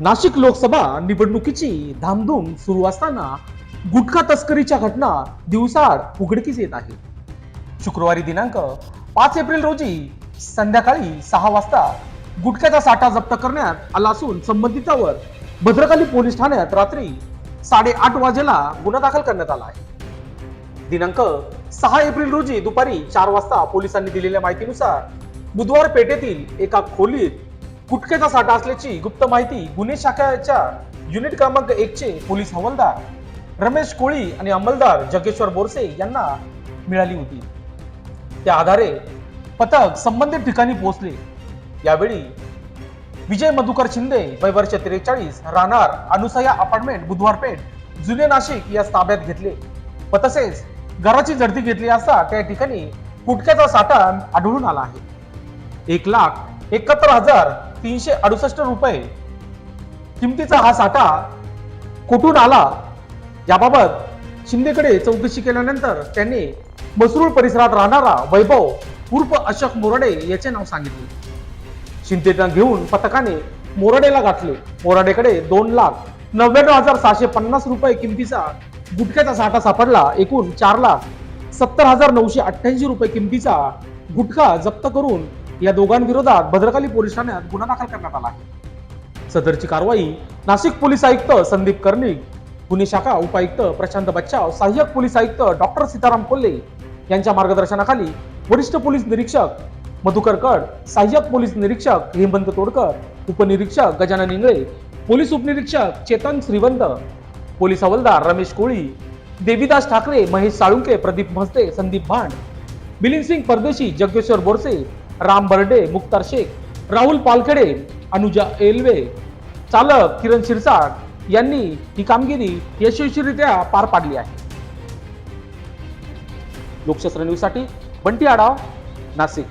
नाशिक लोकसभा निवडणुकीची धामधूम सुरू असताना गुटखा तस्करीच्या घटना दिवसाआड उघडकीस येत आहे शुक्रवारी दिनांक पाच एप्रिल रोजी संध्याकाळी सहा वाजता गुटख्याचा साठा जप्त करण्यात आला असून संबंधितावर भद्रकाली पोलीस ठाण्यात रात्री साडेआठ वाजेला गुन्हा दाखल करण्यात आला आहे. दिनांक सहा एप्रिल रोजी दुपारी चार वाजता पोलिसांनी दिलेल्या माहितीनुसार बुधवार पेठेतील एका खोलीत गुटख्याचा साठा असल्याची गुप्त माहिती गुन्हे शाखेच्या युनिट क्रमांक एकचे पोलीस हवालदार रमेश कोळी आणि अंमलदार जगेश्वर बोरसे यांना मिळाली होती. त्या आधारे पथक संबंधित ठिकाणी पोहोचले. यावेळी विजय मधुकर शिंदे वय वर्ष त्रेचाळीस राहणार अनुसया अपार्टमेंट बुधवार पेठ जुने नाशिक या ताब्यात घेतले. व तसेच घराची झडती घेतली असता त्या ठिकाणी गुटख्याचा साठा आढळून आला आहे. एक लाख एकाहत्तर हजार तीनशे अडुसष्ट रुपये किमतीचा हा साठा कुठून आला? याबाबत शिंदेकडे चौकशी केल्यानंतर त्यांनी मसरूळ परिसरात राहणारा वैभव उर्फ अशोक मोरडे याचे नाव सांगितले. शिंदेना घेऊन पथकाने मोरडेला गाठले. मोराडेकडे दोन लाख नव्याण्णव हजार सहाशे पन्नास रुपये किमतीचा गुटख्याचा साठा सापडला. एकूण चार लाख सत्तर हजार नऊशे अठ्ठ्याऐंशी रुपये किमतीचा गुटखा जप्त करून या दोघांविरोधात भद्रकाली पोलीस ठाण्यात गुन्हा दाखल करण्यात आला आहे. सदरची कारवाई नाशिक पोलीस आयुक्त संदीप कर्णिक गुन्हे शाखा उपायुक्त प्रशांत बच्चाव सहाय्यक पोलीस आयुक्त डॉक्टर सीताराम कोल्हे यांच्या मार्गदर्शनाखाली वरिष्ठ पोलीस निरीक्षक मधुकर कड सहाय्यक पोलीस निरीक्षक हेमंत तोडकर उपनिरीक्षक गजानन इंगळे पोलीस उपनिरीक्षक चेतन श्रीवंत पोलीस हवलदार रमेश कोळी देवीदास ठाकरे महेश साळुंके प्रदीप म्हस्ते संदीप भांड मिलिंद सिंग परदेशी जगेश्वर बोरसे राम बर्डे मुक्तार शेख राहुल पालखेडे अनुजा एलवे चालक किरण शिरसाट यांनी ही कामगिरी यशस्वीरित्या पार पाडली आहे. लोकशास्त्र न्यूजसाठी बंटी आडाव नाशिक.